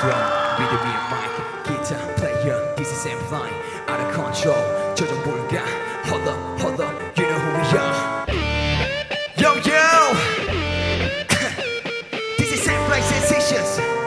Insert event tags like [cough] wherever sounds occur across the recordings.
drum, rhythm and mic, guitar player, this is flying out of control. 저좀 볼까? Hold up, hold up, you know who we are. Yo yo, [laughs] this is Sam Fly Sensations.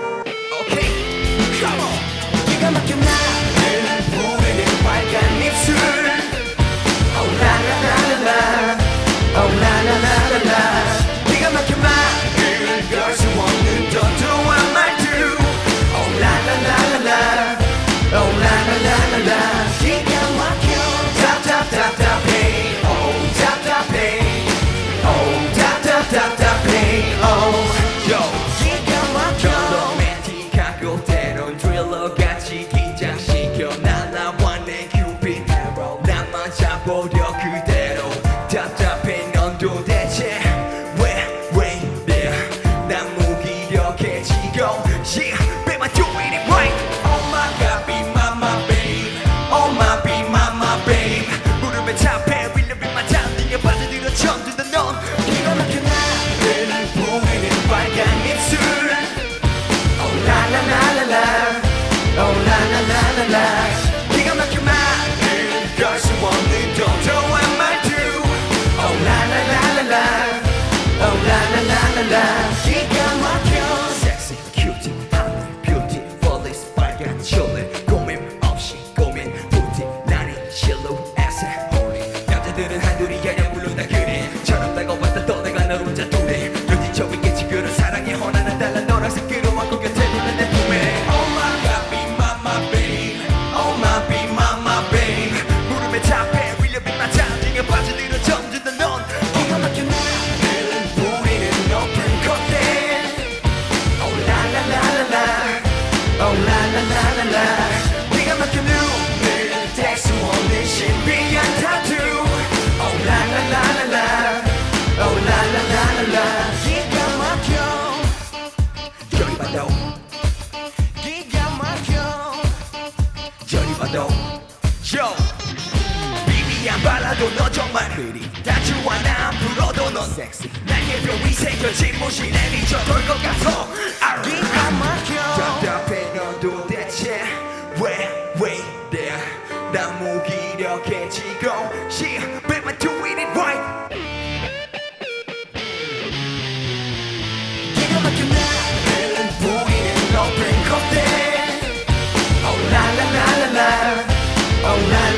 발라도 너 정말 흐리 다주와 나 불어도 넌 섹시 날개 표 위세 결진 모시 내리 저럴 것 같아. 완벽해지고 Yeah, she I'm doing it right 기가 막혀 나는 Oh la la la la la Oh la la